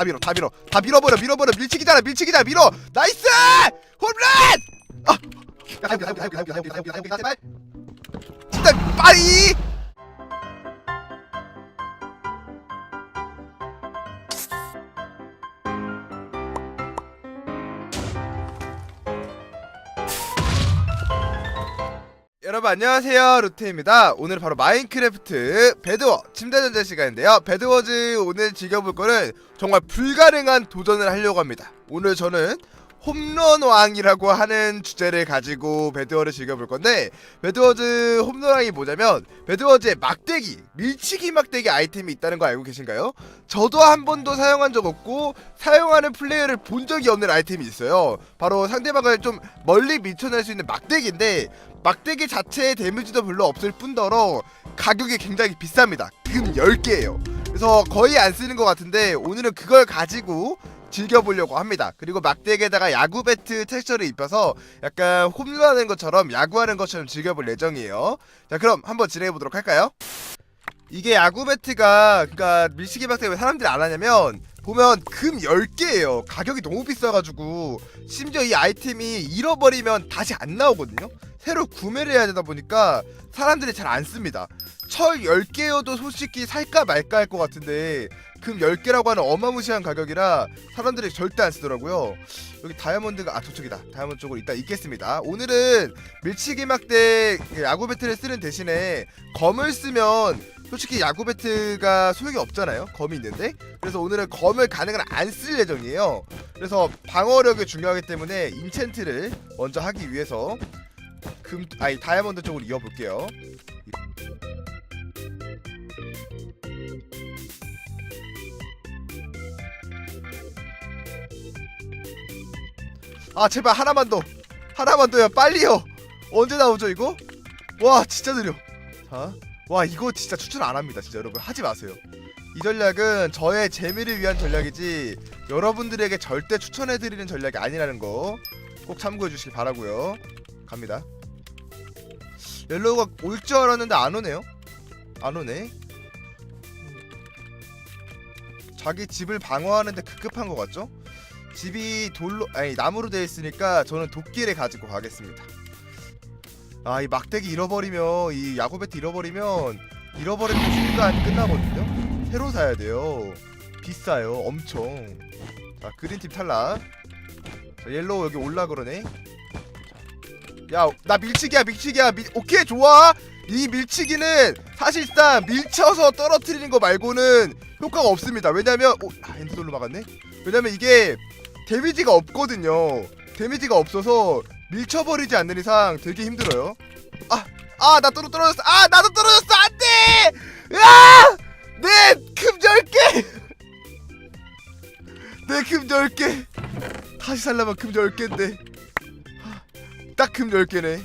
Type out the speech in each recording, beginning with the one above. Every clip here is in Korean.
다 밀어 다 밀어 다 밀어버려 밀어버려 밀치기잖아 밀치기잖아 밀어 나이스 홈런 아 진짜 빨리 여러분 안녕하세요. 루테입니다. 오늘 바로 마인크래프트 배드워 침대전자 시간인데요. 배드워즈 오늘 즐겨볼 거는 정말 불가능한 도전을 하려고 합니다. 오늘 저는 홈런 왕이라고 하는 주제를 가지고 배드워를 즐겨볼 건데 배드워즈 홈런 왕이 뭐냐면 배드워즈의 막대기 밀치기 막대기 아이템이 있다는 거 알고 계신가요? 저도 한 번도 사용한 적 없고 사용하는 플레이어를 본 적이 없는 아이템이 있어요 바로 상대방을 좀 멀리 밀쳐낼 수 있는 막대기인데 막대기 자체의 데미지도 별로 없을 뿐더러 가격이 굉장히 비쌉니다. 금 10개예요. 그래서 거의 안 쓰는 것 같은데 오늘은 그걸 가지고 즐겨보려고 합니다. 그리고 막대기에다가 야구 배트 텍스처를 입혀서 약간 홈런하는 것처럼 야구하는 것처럼 즐겨볼 예정이에요. 자 그럼 한번 진행해 보도록 할까요? 이게 야구 배트가 그러니까 밀치기 막대기 왜 사람들이 안 하냐면 보면 금 10개예요. 가격이 너무 비싸가지고 심지어 이 아이템이 잃어버리면 다시 안 나오거든요. 새로 구매를 해야 되다 보니까 사람들이 잘 안 씁니다. 철 10개여도 솔직히 살까 말까 할 것 같은데 금 10개라고 하는 어마무시한 가격이라 사람들이 절대 안 쓰더라고요. 여기 다이아몬드가 아 저쪽이다. 다이아몬드 쪽으로 이따 있겠습니다. 오늘은 밀치기 막대 야구 배트를 쓰는 대신에 검을 쓰면 솔직히 야구 배트가 소용이 없잖아요. 검이 있는데. 그래서 오늘은 검을 가능한 안 쓸 예정이에요. 그래서 방어력이 중요하기 때문에 인챈트를 먼저 하기 위해서 금 아니 다이아몬드 쪽으로 이어볼게요. 아 제발 하나만 더. 하나만 더요. 빨리요. 언제 나오죠 이거? 와 진짜 느려. 자와 이거 진짜 추천 안 합니다 진짜 여러분. 하지 마세요. 이 전략은 저의 재미를 위한 전략이지 여러분들에게 절대 추천해드리는 전략이 아니라는 거 꼭 참고해 주시기 바라고요. 갑니다. 옐로우가 올 줄 알았는데 안 오네요? 안 오네? 자기 집을 방어하는데 급급한 것 같죠? 집이 돌로 아니 나무로 되어 있으니까 저는 도끼를 가지고 가겠습니다. 아 이 막대기 잃어버리면 이 야구 배트 잃어버리면 잃어버리는 순간 끝나거든요. 새로 사야 돼요. 비싸요, 엄청. 자 그린팀 탈락. 자, 옐로우 여기 올라 그러네. 야 나 밀치기야 밀치기야 밀... 오케이 좋아. 이 밀치기는 사실상 밀쳐서 떨어뜨리는 거 말고는 효과가 없습니다. 왜냐면 오, 아, 엔드돌로 막았네. 왜냐면 이게 데미지가 없거든요. 데미지가 없어서 밀쳐버리지 않는 이상 되게 힘들어요. 아, 아, 나 떨어 떨어졌어. 아, 나도 떨어졌어. 안 돼! 아! 내금 10개! 내금 10개! 다시 살려면 금 10개인데. 딱금 10개네.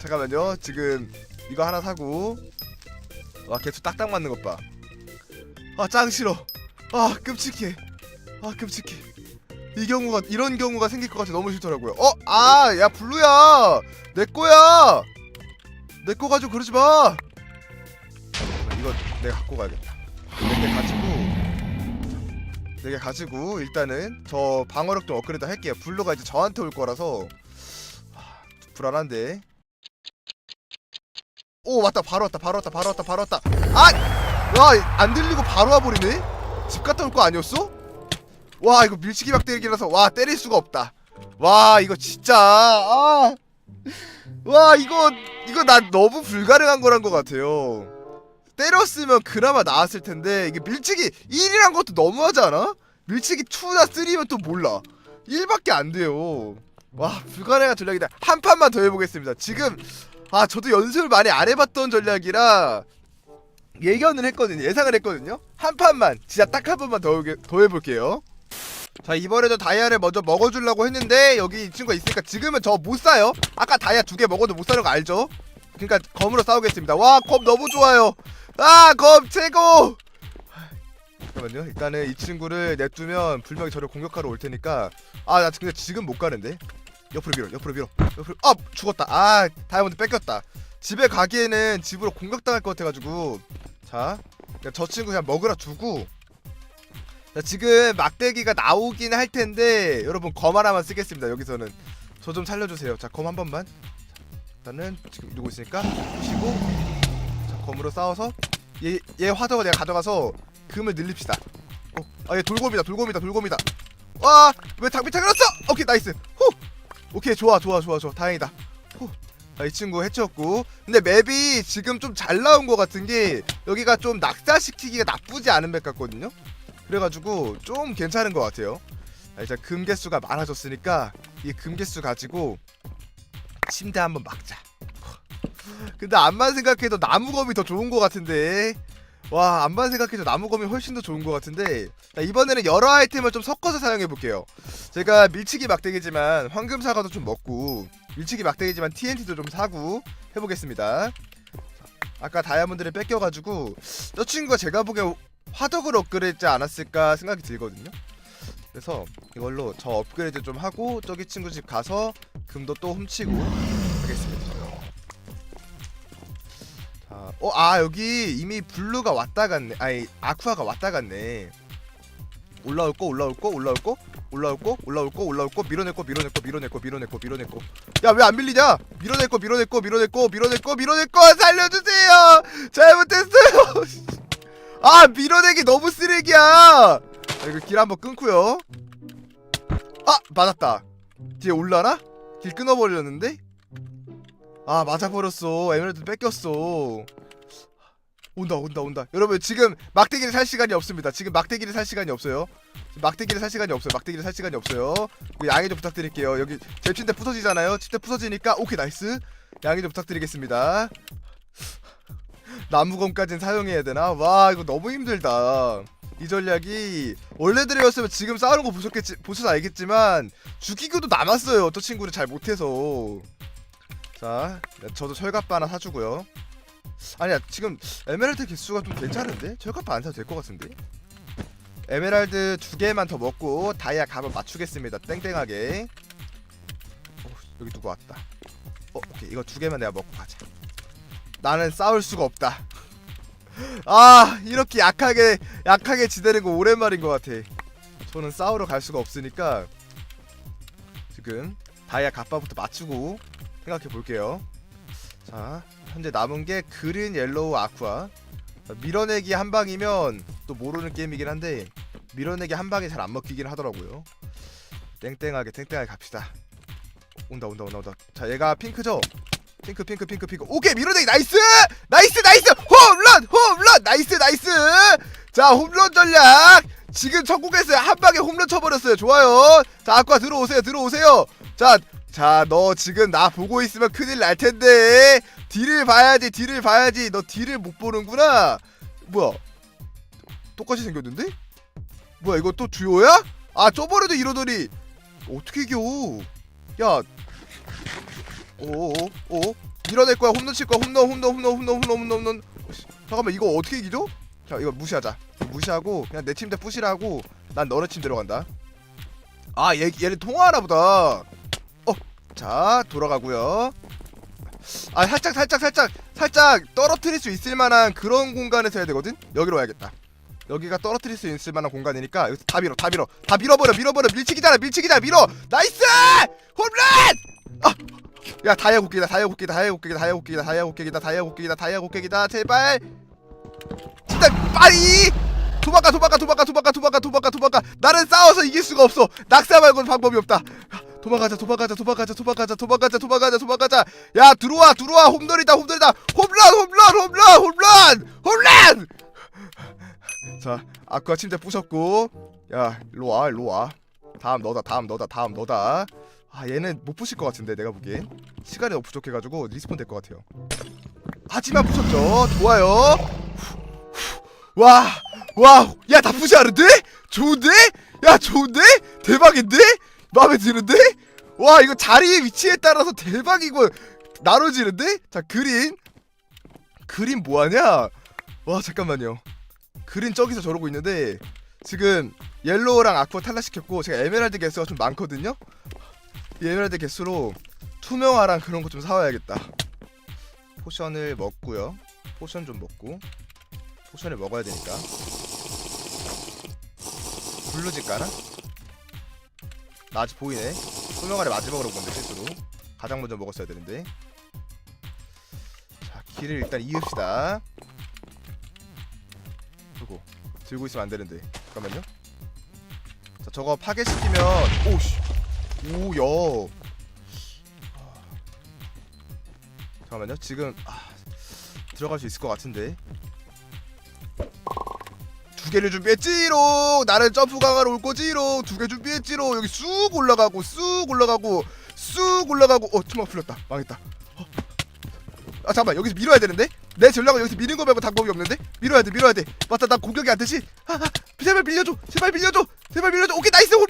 잠깐만요. 지금 이거 하나 사고. 와, 개수 딱딱 맞는 것 봐. 아, 짱 싫어. 아, 끔찍해. 아, 끔찍해. 이 경우가 이런 경우가 생길 것 같아 너무 싫더라고요. 어, 아, 야 블루야, 내 거야. 내 거 가지고 그러지 마. 이거 내가 갖고 가야겠다. 내게 가지고, 내게 가지고 일단은 저 방어력 좀 업그레이드 할게요. 블루가 이제 저한테 올 거라서 하, 불안한데. 오 왔다 바로 왔다 바로 왔다 바로 왔다 바로 왔다. 아, 와안 들리고 바로 와버리네. 집 갔다 올 거 아니었어? 와 이거 밀치기 막대기라서 와 때릴 수가 없다. 와 이거 진짜 아. 와 이거 이거 나 너무 불가능한 거란 것 같아요. 때렸으면 그나마 나았을 텐데 이게 밀치기 1이란 것도 너무하지 않아? 밀치기 2나 3면 또 몰라. 1밖에 안 돼요. 와 불가능한 전략이다. 한 판만 더 해보겠습니다. 지금 아 저도 연습을 많이 안 해봤던 전략이라 예견을 했거든요. 예상을 했거든요. 한 판만 진짜 딱 한 번만 더, 더 해볼게요. 자 이번에도 다이아를 먼저 먹어주려고 했는데 여기 이 친구가 있으니까 지금은 저 못 사요. 아까 다이아 두 개 먹어도 못 사는 거 알죠? 그러니까 검으로 싸우겠습니다. 와 검 너무 좋아요. 아검 최고! 잠깐만요. 일단은 이 친구를 냅두면 분명히 저를 공격하러 올 테니까. 아 나 근데 지금 못 가는데? 옆으로 밀어 옆으로 밀어. 옆으로 아 죽었다. 아 다이아몬드 뺏겼다. 집에 가기에는 집으로 공격당할 것 같아가지고. 자 저 친구 그냥 먹으라 두고 자, 지금 막대기가 나오긴 할 텐데 여러분 검 하나만 쓰겠습니다. 여기서는 저 좀 살려주세요. 자, 검 한 번만. 일단은 지금 누구 있으니까 pu시고 자, 검으로 싸워서 얘, 얘 화덕을 내가 가져가서 금을 늘립시다. 어, 아, 얘 돌곰이다, 돌곰이다, 돌곰이다. 와, 왜닭 밑에 그렸어? 오케이, 나이스. 후, 오케이, 좋아, 좋아, 좋아, 좋아, 다행이다. 후, 자, 이 친구 해치웠고. 근데 맵이 지금 좀 잘 나온 것 같은 게 여기가 좀 낙사시키기가 나쁘지 않은 맵 같거든요. 그래가지고 좀 괜찮은 것 같아요. 자, 일단 금 개수가 많아졌으니까 이 금 개수 가지고 침대 한번 막자. 근데 암만 생각해도 나무검이 더 좋은 것 같은데. 와 암만 생각해도 나무검이 훨씬 더 좋은 것 같은데 자, 이번에는 여러 아이템을 좀 섞어서 사용해 볼게요. 제가 밀치기 막대기지만 황금 사과도 좀 먹고 밀치기 막대기지만 TNT도 좀 사고 해보겠습니다. 아까 다이아몬드를 뺏겨가지고 저 친구가 제가 보기엔 화덕을 업그레이드지 않았을까 생각이 들거든요. 그래서 이걸로 저 업그레이드 좀 하고 저기 친구 집 가서 금도 또 훔치고 하겠습니다. 자, 어, 아 여기 이미 블루가 왔다 갔네. 아니 아쿠아가 왔다 갔네. 올라올 거 올라올 거 올라올 거 올라올 거 올라올 거 올라올 거 밀어낼 거 밀어낼 거 밀어낼 거 밀어낼 거 밀어낼 거. 야 왜 안 밀리냐? 밀어낼 거 밀어낼 거 밀어낼 거 밀어낼 거 밀어낼 거 살려주세요. 잘못했어요. 아 밀어내기 너무 쓰레기야. 아, 이거 길 한번 끊고요. 아 맞았다. 뒤에 올라나? 길 끊어버렸는데? 아 맞아버렸어. 에메랄드 뺏겼어. 온다 온다 온다. 여러분 지금 막대기를 살 시간이 없습니다. 지금 막대기를 살 시간이 없어요. 막대기를 살 시간이 없어요. 막대기를 살 시간이 없어요. 양해 좀 부탁드릴게요. 여기 제 침대 부서지잖아요. 침대 부서지니까 오케이 나이스. 양해 좀 부탁드리겠습니다. 나무검까지는 사용해야 되나? 와 이거 너무 힘들다. 이 전략이 원래대로였으면 지금 싸우는 거 보셨겠지 보셔서 알겠지만 죽이고도 남았어요. 저 친구를 잘 못해서. 자, 저도 철갑바 하나 사주고요. 아니야 지금 에메랄드 개수가 좀 괜찮은데 철갑바 안 사도 될 것 같은데. 에메랄드 두 개만 더 먹고 다이아 값을 맞추겠습니다. 땡땡하게. 어, 여기 누구 왔다. 어, 오케이 이거 두 개만 내가 먹고 가자. 나는 싸울 수가 없다. 아 이렇게 약하게 약하게 지내는 거 오랜만인 것 같아. 저는 싸우러 갈 수가 없으니까 지금 다이아 갑바부터 맞추고 생각해 볼게요. 자 현재 남은 게 그린 옐로우 아쿠아 자, 밀어내기 한 방이면 또 모르는 게임이긴 한데 밀어내기 한 방이 잘안 먹히긴 하더라고요. 땡땡하게 땡땡하게 갑시다. 온다 온다 온다 온다. 자 얘가 핑크죠? 핑크 핑크 핑크 핑크. 오케이 밀어내기 나이스! 나이스 나이스! 홈런 홈런! 나이스 나이스! 자 홈런 전략! 지금 천국에서 한 방에 홈런 쳐버렸어요. 좋아요. 자 아까 들어오세요 들어오세요. 자 자 너 지금 나 보고 있으면 큰일 날 텐데. 딜을 봐야지 딜을 봐야지. 너 딜을 못 보는구나. 뭐야? 똑같이 생겼는데? 뭐야 이거 또 듀오야? 아 저번에도 이러더니. 어떻게 이겨? 야 오오오 오. 밀어낼 거야. 홈런 칠 거야. 홈런 홈런 홈런 홈런 홈런 홈런 홈런. 씨, 잠깐만 이거 어떻게 이기죠? 자 이거 무시하자. 무시하고 그냥 내 침대 부시라고 난 너네 팀 들어간다. 아 얘, 얘는 통화하나 보다. 어 자 돌아가고요. 아 살짝 살짝 살짝 살짝 떨어뜨릴 수 있을 만한 그런 공간에서 해야 되거든? 여기로 와야겠다. 여기가 떨어뜨릴 수 있을 만한 공간이니까 여기서 다 밀어 다 밀어. 다 밀어버려 밀어버려. 밀치기잖아 밀치기잖아 밀어! 나이스! 홈런! 아 야 다이아 곡괭이다 다이아 곡괭이다 다이아 곡괭이다 다이아 곡괭이다 다이아 곡괭이다 다이아 곡괭이다 다이아 곡괭이다 제발. 진짜 빨리! 도망가 도망가 도망가 도망가 도망가 도망가 도망가. 나는 싸워서 이길 수가 없어. 낙사 말고는 방법이 없다. 도망가자 도망가자 도망가자 도망가자 도망가자 도망가자 도망가자. 야 들어와 들어와. 홈런이다 홈런이다. 홈런 홈런 홈런 홈런! 홈런! 자 아쿠아 침대 부셨고. 야 일로와 일로와. 다음 너다 다음 너다 다음 너다 아 얘는 못 부실 것 같은데 내가 보기엔. 시간이 너무 부족해가지고 리스폰 될 것 같아요. 하지만 부셨죠. 좋아요. 와 와 야 다 부시하는데? 좋은데? 야 좋은데? 대박인데? 마음에 드는데? 와 이거 자리 위치에 따라서 대박이고 나눠지는데? 자 그린. 그린 뭐하냐? 와 잠깐만요. 그린 저기서 저러고 있는데 지금 옐로우랑 아쿠아 탈락시켰고 제가 에메랄드 개수가 좀 많거든요 이 에메랄드 개수로 투명화랑 그런 거 좀 사와야겠다. 포션을 먹고요. 포션 좀 먹고 포션을 먹어야 되니까. 블루집 가나? 나 아직 보이네 소명아래 마지막으로 본데 실수로 가장 먼저 먹었어야 되는데 자 길을 일단 이읍시다 그리고 들고 있으면 안 되는데 잠깐만요 자 저거 파괴시키면 오씨 오야 잠깐만요. 지금 아, 들어갈 수 있을 것 같은데. 두 개를 준비했지롱 나는 점프 강화로 올 거지롱 두개 준비했지롱 여기 쑥 올라가고 쑥 올라가고 쑥 올라가고. 어 투마 풀렸다. 망했다. 어. 아 잠깐만. 여기서 밀어야 되는데? 내 전략은 여기서 미는 거 말고 방법이 없는데? 밀어야 돼 밀어야 돼. 맞다. 나 공격이 안 되지. 아, 아, 제발 밀려줘. 제발 밀려줘. 제발 밀려줘. 오케이 나이스 홈런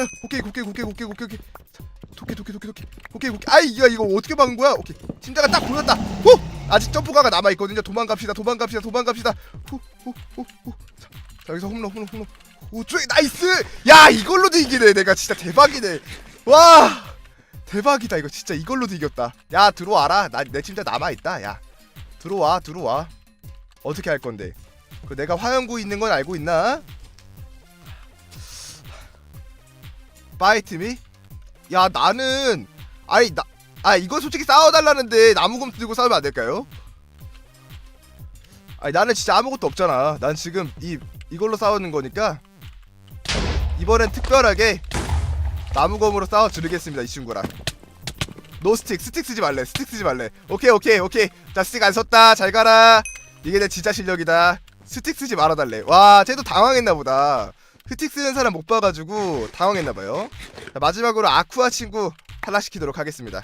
자 오케이 오케이 오케이 오케이 오케이 오케이 자, 도끼 도끼 도끼 도끼. 오케이 오케이. 아이 이거 이거 어떻게 막은 거야? 오케이. 침대가 딱 보였다. 후! 아직 점프가가 남아 있거든요. 도망갑시다 도망갑시다 도망갑시다. 후 후 후 후. 자, 자 여기서 홈런 홈런 홈런. 우쭈 나이스! 야 이걸로도 이기네. 내가 진짜 대박이네. 와! 대박이다 이거. 진짜 이걸로도 이겼다. 야 들어와라. 나 내 침대 남아 있다. 야 들어와 들어와. 어떻게 할 건데? 그 내가 화염구 있는 건 알고 있나 파이트미 야 나는 아니 나아 이거 솔직히 싸워달라는데 나무검 들고 싸우면 안 될까요? 아니 나는 진짜 아무것도 없잖아. 난 지금 이 이걸로 싸우는 거니까 이번엔 특별하게 나무검으로 싸워 주르겠습니다 이 친구랑. 노 스틱 스틱 쓰지 말래 스틱 쓰지 말래. 오케이 오케이 오케이 자 스틱 안 썼다 잘 가라. 이게 내 진짜 실력이다. 스틱 쓰지 말아달래. 와 쟤도 당황했나 보다. 스틱 쓰는 사람 못 봐가지고 당황했나 봐요. 자, 마지막으로 아쿠아 친구 탈락시키도록 하겠습니다.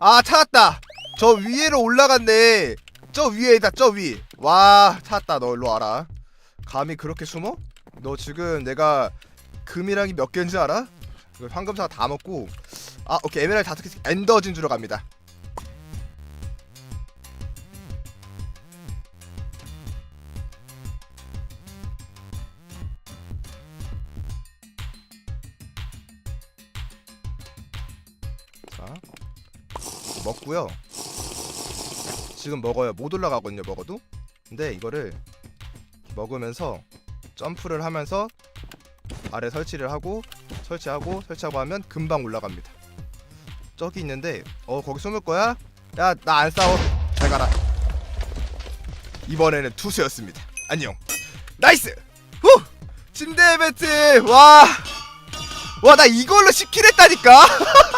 아 찾았다. 저 위에로 올라갔네. 저 위에다 저 위. 와 찾았다. 너 일로 와라. 감히 그렇게 숨어? 너 지금 내가 금이랑이 몇 개인지 알아? 황금사 다 먹고 아 오케이 에메랄드 다섯 개 엔더 진주로 갑니다. 먹고요. 지금 먹어요. 못 올라가거든요. 먹어도. 근데 이거를 먹으면서 점프를 하면서 아래 설치를 하고 설치하고 설치하고 하면 금방 올라갑니다. 저기 있는데 어 거기 숨을 거야? 야 나 안 싸워. 잘 가라. 이번에는 투수였습니다. 안녕. 나이스. 후. 침대 배트. 와. 와 나 이걸로 10킬 했다니까.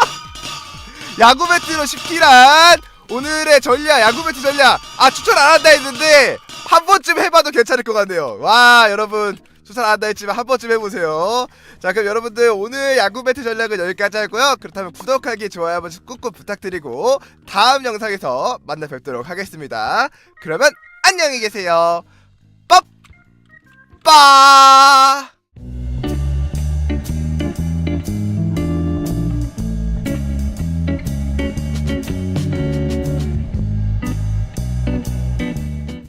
야구 배트로 10킬한 오늘의 전략 야구 배트 전략. 아 추천 안 한다 했는데 한 번쯤 해봐도 괜찮을 것 같네요. 와 여러분. 추천 안 한다 했지만 한 번쯤 해보세요. 자 그럼 여러분들 오늘 야구 배트 전략은 여기까지 하고요. 그렇다면 구독하기 좋아요 한 번씩 꾹꾹 부탁드리고 다음 영상에서 만나 뵙도록 하겠습니다. 그러면 안녕히 계세요. 빠빠